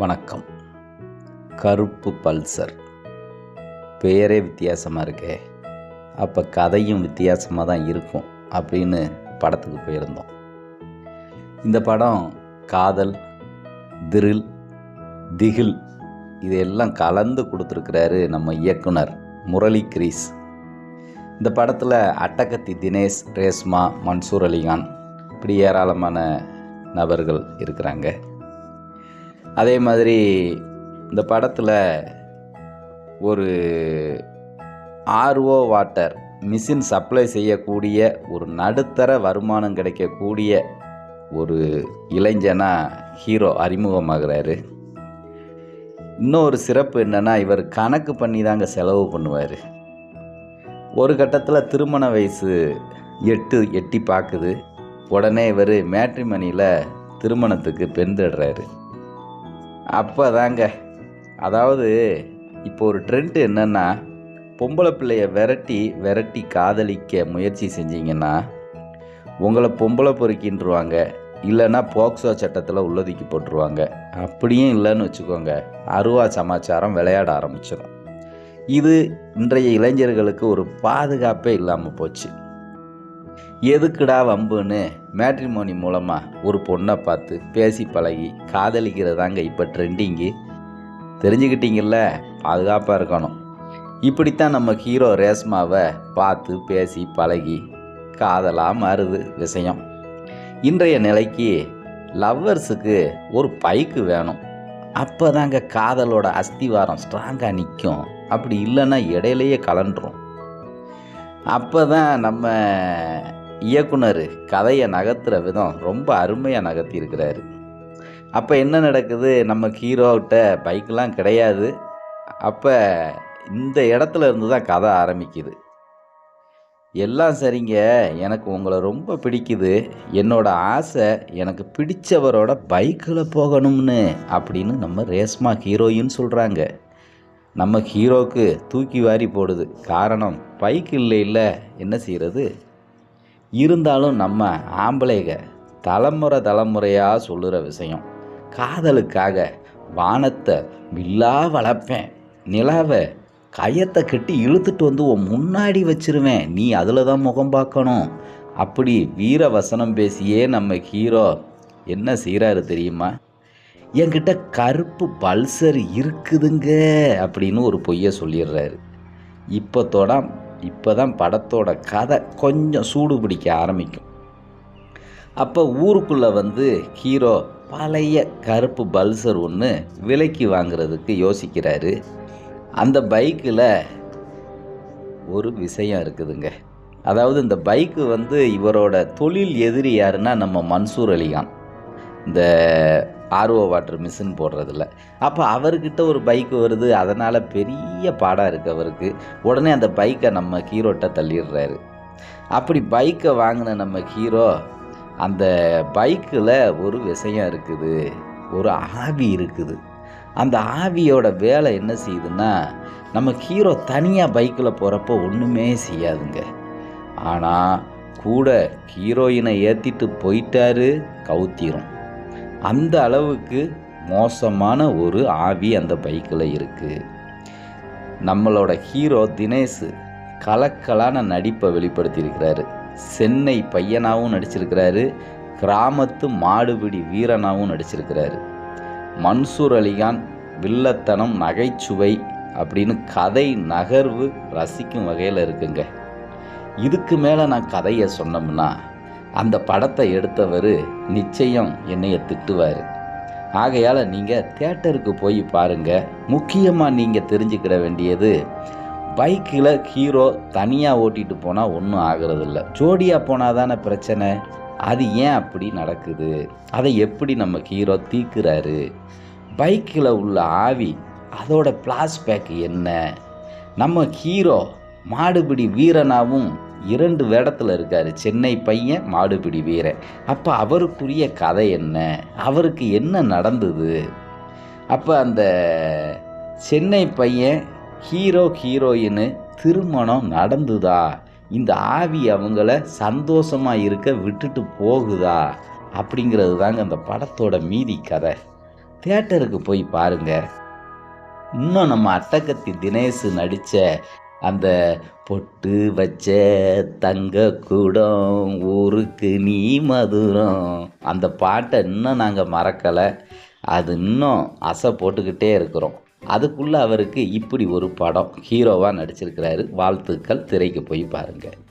வணக்கம். கருப்பு பல்சர். பேரே வித்தியாசமாக இருக்கே. அப்போ கதையும் வித்தியாசமாக தான் இருக்கும் அப்படின்னு படத்துக்கு போயிருந்தோம். இந்த படம் காதல் திரில் திகில் இதையெல்லாம் கலந்து கொடுத்துருக்கிறாரு நம்ம இயக்குனர் முரளி கிரீஸ். இந்த படத்தில் அட்டகத்தி தினேஷ் ரேஸ்மா மன்சூர் அலிகான் இப்படி ஏராளமான நபர்கள் இருக்கிறாங்க. அதே மாதிரி இந்த படத்தில் ஒரு ஆர்ஓ வாட்டர் மிஷின் சப்ளை செய்யக்கூடிய ஒரு நடுத்தர வருமானம் கிடைக்கக்கூடிய ஒரு இளைஞனாக ஹீரோ அறிமுகமாகிறாரு. இன்னொரு சிறப்பு என்னென்னா இவர் கணக்கு பண்ணி தாங்க செலவு பண்ணுவார். ஒரு கட்டத்தில் திருமண வயசு எட்டு எட்டி பார்க்குது உடனே இவர் மேட்ரிமணியில் திருமணத்துக்கு பெண் தேடுறாரு. அப்போ தாங்க அதாவது இப்போ ஒரு ட்ரெண்ட் என்னென்னா பொம்பளை பிள்ளைய விரட்டி விரட்டி காதலிக்க முயற்சி செஞ்சீங்கன்னா உங்களை பொம்பளை பொறுக்கின்றுவாங்க. இல்லைன்னா போக்சோ சட்டத்தில் உள்ளதுக்கி போட்டுருவாங்க. அப்படியும் இல்லைன்னு வச்சுக்கோங்க. அருவா சமாச்சாரம் விளையாட ஆரம்பிச்சிடும் இது இன்றைய இளைஞர்களுக்கு ஒரு பாதுகாப்பே இல்லாமல் போச்சு. எதுக்குடா வம்புன்னு மேட்ரிமோனி மூலமாக ஒரு பொண்ணை பார்த்து பேசி பழகி காதலிக்கிறதாங்க இப்போ ட்ரெண்டிங்கு தெரிஞ்சுக்கிட்டீங்கல்ல? பாதுகாப்பாக இருக்கணும். இப்படித்தான் நம்ம ஹீரோ ரேஸ்மாவை பார்த்து பேசி பழகி காதலாக மாறுது விஷயம். இன்றைய நிலைக்கு லவ்வர்ஸுக்கு ஒரு பைக்கு வேணும். அப்போ தாங்க காதலோட அஸ்திவாரம் ஸ்ட்ராங்காக நிற்கும் அப்படி இல்லைன்னா இடையிலேயே கலண்டுரும். அப்போ தான் நம்ம இயக்குனர் கதையை நகர்த்துற விதம் ரொம்ப அருமையாக நகர்த்தியிருக்கிறாரு. அப்போ என்ன நடக்குது? நம்ம ஹீரோக்கிட்ட பைக்கெலாம் கிடையாது. அப்போ இந்த இடத்துல இருந்து தான் கதை ஆரம்பிக்குது. எல்லாம் சரிங்க. எனக்கு உங்களை ரொம்ப பிடிக்குது. என்னோட ஆசை எனக்கு பிடிச்சவரோட பைக்கில் போகணும்னு அப்படின்னு நம்ம ரேஸ்மா ஹீரோயின் சொல்கிறாங்க நம்ம ஹீரோக்கு தூக்கி வாரி போடுது. காரணம் பைக் இல்லை இல்லை என்ன செய்கிறது இருந்தாலும் நம்ம ஆம்பளைக தலைமுறை தலைமுறையாக சொல்லுகிற விஷயம். காதலுக்காக வானத்தை வில்லா வளர்ப்பேன். நிலாவை கயத்தை கட்டி இழுத்துட்டு வந்து உன் முன்னாடி வச்சிருவேன். நீ அதில் தான் முகம் பார்க்கணும். அப்படி வீர வசனம் பேசியே நம்ம ஹீரோ என்ன செய்கிறாரு தெரியுமா? என்கிட்ட கருப்பு பல்சர் இருக்குதுங்க அப்படின்னு ஒரு பொய்யை சொல்லிடுறாரு. இப்போத்தோட இப்போ தான் படத்தோட கதை கொஞ்சம் சூடு பிடிக்க ஆரம்பிக்கும். அப்போ ஊருக்குள்ளே வந்து ஹீரோ பழைய கருப்பு பல்சர் ஒன்று விலைக்கு வாங்குறதுக்கு யோசிக்கிறாரு. அந்த பைக்கில் ஒரு விஷயம் இருக்குதுங்க. அதாவது இந்த பைக்கு வந்து இவரோட தொழில் எதிரி யாருன்னா நம்ம மன்சூர் அலிகான் இந்த ஆர்ஓ வாட்டர் மிஷின் போடுறதில்ல. அப்போ அவர்கிட்ட ஒரு பைக் வருது அதனால் பெரிய பாடாக இருக்குது அவருக்கு. உடனே அந்த பைக்கை நம்ம ஹீரோட்ட தள்ளிடுறாரு. அப்படி பைக்கை வாங்கின நம்ம ஹீரோ அந்த பைக்கில் ஒரு விஷயம் இருக்குது. ஒரு ஆவி இருக்குது. அந்த ஆவியோட வேலை என்ன செய்யுதுன்னா நம்ம ஹீரோ தனியாக பைக்கில் போகிறப்போ ஒன்றுமே செய்யாதுங்க. ஆனால் கூட ஹீரோயினை ஏற்றிட்டு போயிட்டாரு கவுத்திரும் அந்த அளவுக்கு மோசமான ஒரு ஆவி அந்த பைக்கில் இருக்குது நம்மளோட ஹீரோ தினேஷ் கலக்கலான நடிப்பை வெளிப்படுத்தியிருக்கிறாரு. சென்னை பையனாகவும் நடிச்சிருக்கிறாரு. கிராமத்து மாடுபிடி வீரனாகவும் நடிச்சிருக்கிறாரு. மன்சூர் அலிகான் வில்லத்தனம் நகைச்சுவை அப்படின்னு கதை நகர்வு ரசிக்கும் வகையில் இருக்குங்க. இதுக்கு மேலே நான் கதையை சொன்னோம்னா அந்த படத்தை எடுத்தவர் நிச்சயம் என்னைய திட்டுவார். ஆகையால் நீங்கள் தேட்டருக்கு போய் பாருங்கள் முக்கியமாக நீங்கள் தெரிஞ்சுக்கிட வேண்டியது பைக்கில் ஹீரோ தனியாக ஓட்டிகிட்டு போனால் ஒன்றும் ஆகிறதில்ல. ஜோடியாக போனால் தானே பிரச்சனை? அது ஏன் அப்படி நடக்குது? அதை எப்படி நம்ம ஹீரோ தீக்குறாரு? பைக்கில் உள்ள ஆவி அதோட பிளாஸ்பேக் என்ன? நம்ம ஹீரோ மாடுபிடி வீரனாகவும் இரண்டு வேடத்தில் இருக்கார் சென்னை பையன் மாடுபிடி வீரன். அப்போ அவருக்குரிய கதை என்ன? அவருக்கு என்ன நடந்தது? அப்போ அந்த சென்னை பையன் ஹீரோ ஹீரோயின் திருமணம் நடந்துதா? இந்த ஆவி அவங்கள சந்தோஷமாக இருக்க விட்டுட்டு போகுதா? அப்படிங்கிறது தாங்க அந்த படத்தோட மீதி கதை. தேட்டருக்கு போய் பாருங்க. இன்னும் நம்ம அட்டகத்தி தினேஷ் நடித்த அந்த பொட்டு வச்ச தங்க கூடம் ஊருக்கு நீ மதுரம். அந்த பாட்டை இன்னும் நாங்கள் மறக்கலை. அது இன்னும் அசை போட்டுக்கிட்டே இருக்கிறோம். அதுக்குள்ளே அவருக்கு இப்படி ஒரு படம் ஹீரோவாக நடிச்சிருக்கிறாரு. வாழ்த்துக்கள் திரைக்கு போய் பாருங்கள்